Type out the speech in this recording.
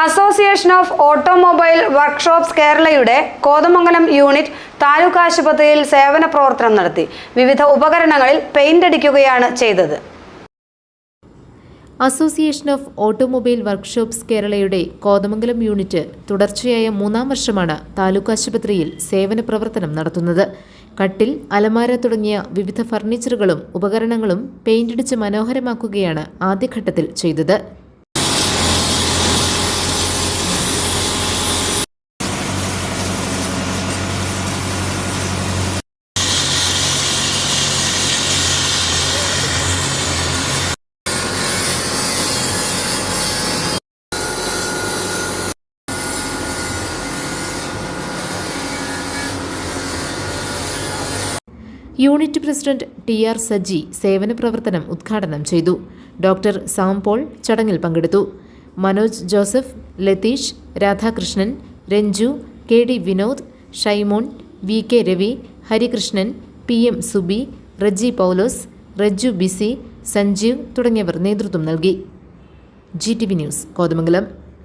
Association of automobile workshops കേരളയുടെ Kothamangalam unit taluk ആശുപത്രിയിൽ സേവന പ്രവർത്തനം നടത്തി. വിവിധ ഉപകരണങ്ങളിൽ പെയിന്റ് അടിക്കുകയാണ് ചെയ്തത്. അസോസിയേഷൻ ഓഫ് ഓട്ടോമൊബൈൽ വർക്ക്ഷോപ്സ് കേരളയുടെ കോതമംഗലം യൂണിറ്റ് തുടർച്ചയായ മൂന്നാം വർഷമാണ് താലൂക്ക് ആശുപത്രിയിൽ സേവന പ്രവർത്തനം നടത്തുന്നത്. കട്ടിൽ അലമാര തുടങ്ങിയ വിവിധ ഫർണിച്ചറുകളും ഉപകരണങ്ങളും പെയിന്റടിച്ച് മനോഹരമാക്കുകയാണ് ആദ്യഘട്ടത്തിൽ ചെയ്തത്. Unit president T R Saji സേവന പ്രവർത്തനം ഉദ്ഘാടനം ചെയ്തു. ഡോക്ടർ സാം പോൾ ചടങ്ങിൽ പങ്കെടുത്തു. Manoj Joseph Latheesh Radhakrishnan Ranju K D Vinod Shymon V K Ravi Harikrishnan P M Subi Reji Paulose Reju BC Sanjeev തുടങ്ങിയവർ നേതൃത്വം നൽകി. G T V news Kothamangalam.